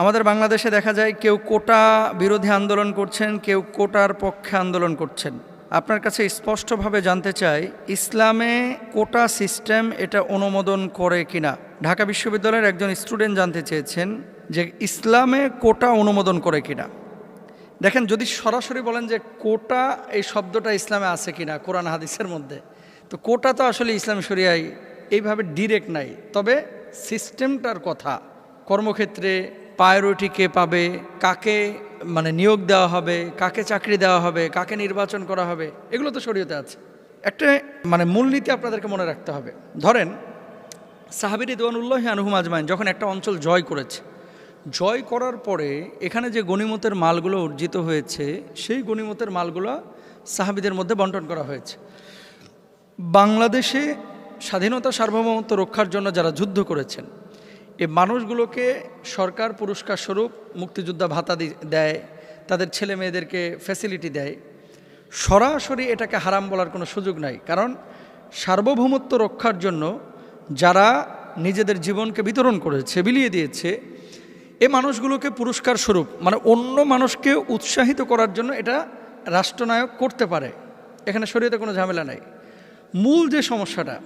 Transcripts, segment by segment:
আমাদের বাংলাদেশে দেখা যায় কেউ কোটা বিরোধী আন্দোলন করছেন, কেউ কোটার পক্ষে আন্দোলন করছেন। আপনার কাছে স্পষ্টভাবে জানতে চাই, ইসলামে কোটা সিস্টেম এটা অনুমোদন করে কিনা? ঢাকা বিশ্ববিদ্যালয়ের একজন স্টুডেন্ট জানতে চেয়েছেন যে ইসলামে কোটা অনুমোদন করে কিনা। দেখেন, যদি সরাসরি বলেন যে কোটা এই শব্দটা ইসলামে আছে কিনা কোরআন হাদিসের মধ্যে, তো কোটা তো আসলে ইসলাম শরিয়ায় এইভাবে ডিরেক্ট নাই। তবে সিস্টেমটার কথা, কর্মক্ষেত্রে প্রায়োরিটি কে পাবে, কাকে মানে নিয়োগ দেওয়া হবে, কাকে চাকরি দেওয়া হবে, কাকে নির্বাচন করা হবে, এগুলো তো শরীয়তে আছে। একটা মানে মূলনীতি আপনাদেরকে মনে রাখতে হবে। ধরেন, সাহাবির রিদওয়ানুল্লাহ আনহুম আজমাইন যখন একটা অঞ্চল জয় করেছে, জয় করার পরে এখানে যে গণিমতের মালগুলো অর্জিত হয়েছে, সেই গণিমতের মালগুলো সাহাবিদের মধ্যে বন্টন করা হয়েছে। বাংলাদেশে স্বাধীনতা সার্বভৌমত্ব রক্ষার জন্য যারা যুদ্ধ করেছেন এই মানুষগুলোকে সরকার পুরস্কার স্বরূপ মুক্তিযোদ্ধা ভাতা দেয়, তাদের ছেলে মেয়েদেরকে ফ্যাসিলিটি দেয়। সরাসরি এটাকে হারাম বলার কোনো সুযোগ নাই। কারণ সার্বভৌমত্ব রক্ষার জন্য যারা নিজেদের জীবনকে বিতরণ করেছে, বিলিয়ে দিয়েছে, এ মানুষগুলোকে পুরস্কার স্বরূপ মানে অন্য মানুষকে উৎসাহিত করার জন্য এটা রাষ্ট্রনায়ক করতে পারে। এখানে শরীয়তে কোনো ঝামেলা নাই। মূল যে সমস্যাটা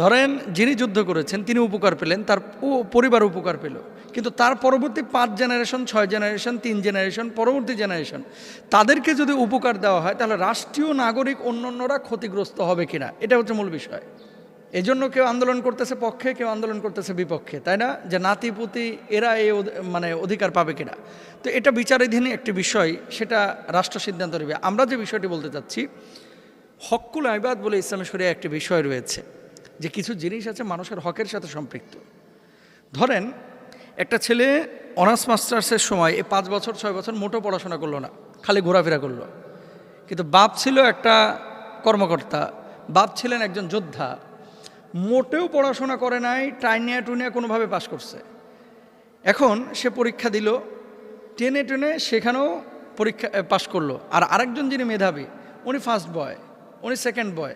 ধরেন যিনি যুদ্ধ করেছেন, তিনি উপকার পেলেন, তার পরিবার উপকার পেল। কিন্তু তার পরবর্তী পাঁচ জেনারেশন ছয় জেনারেশন তিন জেনারেশন পরবর্তী জেনারেশন তাদেরকে যদি উপকার দেওয়া হয়, তাহলে রাষ্ট্রীয় নাগরিক অন্যান্যরা ক্ষতিগ্রস্ত হবে কিনা? এটা হচ্ছে মূল বিষয়। এই জন্য কেউ আন্দোলন করতেছে পক্ষে, কেউ আন্দোলন করতেছে বিপক্ষে, তাই না? যে নাতিপুতি, এরা এই মানে অধিকার পাবে কিনা? তো এটা বিচারাধীন একটি বিষয়, সেটা রাষ্ট্র সিদ্ধান্ত নেবে। আমরা যে বিষয়টি বলতে চাচ্ছি, হকুল আইবাদ বলে ইসলামী শরিয়া একটি বিষয় রয়েছে। যে কিছু জিনিস আছে মানুষের হকের সাথে সম্পৃক্ত। ধরেন, একটা ছেলে অনার্স মাস্টার্সের সময় এই পাঁচ বছর, ছয় বছর মোটো পড়াশোনা করল না, খালি ঘোরাফেরা করল। কিন্তু বাপ ছিল একটা কর্মকর্তা, বাপ ছিলেন একজন যোদ্ধা, মোটেও পড়াশোনা করে নাই, টাইনিয়া টুনিয়া কোনোভাবে পাশ করছে। এখন সে পরীক্ষা দিল, টেনে টেনে সেখানেও পরীক্ষা পাশ করল। আর আরেকজন যিনি মেধাবী, উনি ফার্স্ট বয় উনি সেকেন্ড বয়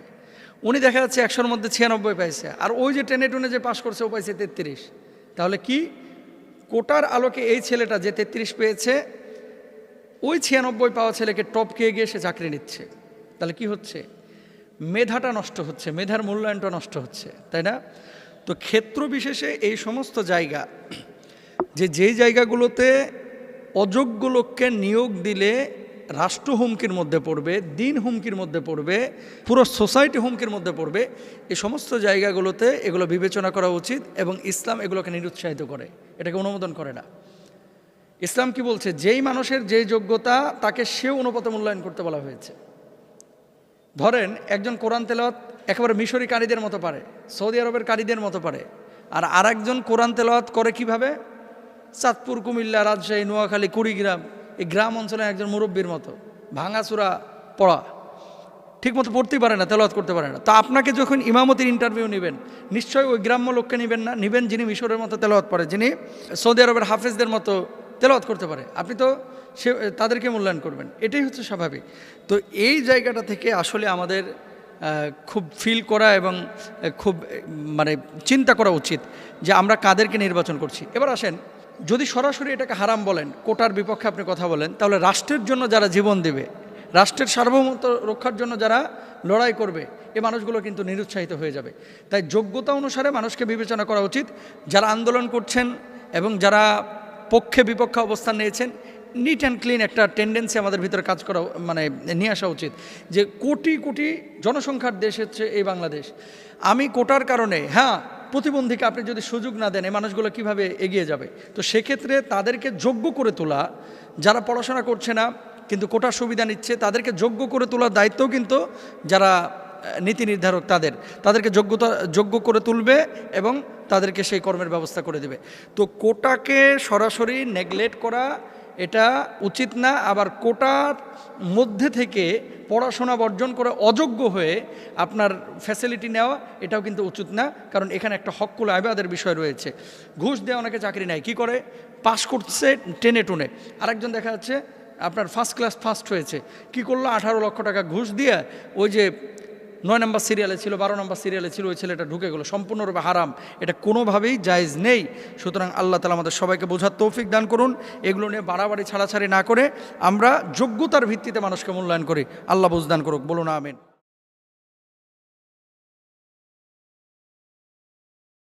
উনি দেখা যাচ্ছে একশোর মধ্যে ছিয়ানব্বই পাইছে। আর ওই যে টেনে টুনে যে পাশ করছে, ও পাইছে তেত্রিশ। তাহলে কি? কোটার আলোকে এই ছেলেটা যে তেত্রিশ পেয়েছে, ওই ছিয়ানব্বই পাওয়া ছেলেকে টপকে গিয়ে সে চাকরি নিচ্ছে। তাহলে কি হচ্ছে? মেধাটা নষ্ট হচ্ছে, মেধার মূল্যায়নটা নষ্ট হচ্ছে, তাই না? তো ক্ষেত্র বিশেষে এই সমস্ত জায়গা, যে যেই জায়গাগুলোতে অযোগ্য লোককে নিয়োগ দিলে রাষ্ট্র হুমকির মধ্যে পড়বে, দিন হুমকির মধ্যে পড়বে, পুরো সোসাইটি হুমকির মধ্যে পড়বে এই সমস্ত জায়গাগুলোতে এগুলো বিবেচনা করা উচিত এবং ইসলাম এগুলোকে নিরুৎসাহিত করে। এটাকে অনুমোদন করে না। ইসলাম কি বলছে? যেই মানুষের যেই যোগ্যতা, তাকে সে অনুপাতে মূল্যায়ন করতে বলা হয়েছে। ধরেন, একজন কোরআন তেলাওয়াত একেবারে মিশরি কারীদের মতো পারে, সৌদি আরবের কারীদের মতো পারে, আর আরেকজন কোরআন তেলাওয়াত করে কীভাবে? চাঁদপুর, কুমিল্লা, রাজশাহী, নোয়াখালী, কুড়িগ্রাম এই গ্রাম অঞ্চলে একজন মুরব্বীর মতো, ভাঙাচুরা পড়া ঠিক মতো পড়তেই পারে না, তেলাওয়াত করতে পারে না। তা আপনাকে যখন ইমামতির ইন্টারভিউ নেবেন, নিশ্চয়ই ওই গ্রাম্য লোককে নেবেন না, নেবেন যিনি মিশরের মতো তেলাওয়াত পড়ে যিনি সৌদি আরবের হাফেজদের মতো তেলাওয়াত করতে পারে। আপনি তো সে, তাদেরকে মূল্যায়ন করবেন, এটাই হচ্ছে স্বাভাবিক। তো এই জায়গাটা থেকে আসলে আমাদের খুব ফিল করা এবং খুব মানে চিন্তা করা উচিত যে আমরা কাদেরকে নির্বাচন করছি। এবার আসেন যদি সরাসরি এটাকে হারাম বলেন, কোটার বিপক্ষে আপনি কথা বলেন, তাহলে রাষ্ট্রের জন্য যারা জীবন দেবে, রাষ্ট্রের সার্বভৌমত্ব রক্ষার জন্য যারা লড়াই করবে, এ মানুষগুলো কিন্তু নিরুৎসাহিত হয়ে যাবে। তাই যোগ্যতা অনুসারে মানুষকে বিবেচনা করা উচিত, যারা আন্দোলন করছেন এবং যারা পক্ষে বিপক্ষে অবস্থান নিয়েছেন নিট অ্যান্ড ক্লিন একটা টেন্ডেন্সি আমাদের ভিতরে কাজ করা মানে নিয়ে আসা উচিত যে কোটি কোটি জনসংখ্যার দেশ হচ্ছে এই বাংলাদেশ। আমি কোটার কারণে হ্যাঁ প্রতিবন্ধীকে আপনি যদি সুযোগ না দেন, এই মানুষগুলো কীভাবে এগিয়ে যাবে? তো সেক্ষেত্রে তাদেরকে যোগ্য করে তোলা, যারা পড়াশোনা করছে না, কিন্তু কোটার সুবিধা নিচ্ছে, তাদেরকে যোগ্য করে তোলার দায়িত্বও কিন্তু যারা নীতি নির্ধারক তাদের। তাদেরকে যোগ্যতা, যোগ্য করে তুলবে এবং তাদেরকে সেই কর্মের ব্যবস্থা করে দেবে। তো কোটাকে সরাসরি নেগলেক্ট করা এটা উচিত না, আবার কোটার মধ্যে থেকে পড়াশোনা বর্জন করে অযোগ্য হয়ে আপনার ফ্যাসিলিটি নেওয়া, এটাও কিন্তু উচিত না, কারণ এখানে একটা হকুল আইবাদের বিষয় রয়েছে। ঘুষ দেওয়া অনেকে চাকরি নেয়, কি করে? পাশ করছে টেনে টুনে। আরেকজন দেখা যাচ্ছে, আপনার ফার্স্ট ক্লাস ফার্স্ট হয়েছে। কি করল? আঠারো লক্ষ টাকা ঘুষ দিয়ে ওই যে নয় নম্বর সিরিয়ালে ছিল, বারো নম্বর সিরিয়ালে ছিল, ওই ছেলেটা ঢুকে গেলো। সম্পূর্ণরূপে হারাম। এটা কোনোভাবেই জায়জ নেই। সুতরাং আল্লাহ তালা আমাদের সবাইকে বোঝার তৌফিক দান করুন। এগুলো নিয়ে বাড়াবাড়ি, ছাড়াছাড়ি না করে আমরা যোগ্যতার ভিত্তিতে মানুষকে মূল্যায়ন করি। আল্লাহ বুঝদান করুক। বলুন, আমিন।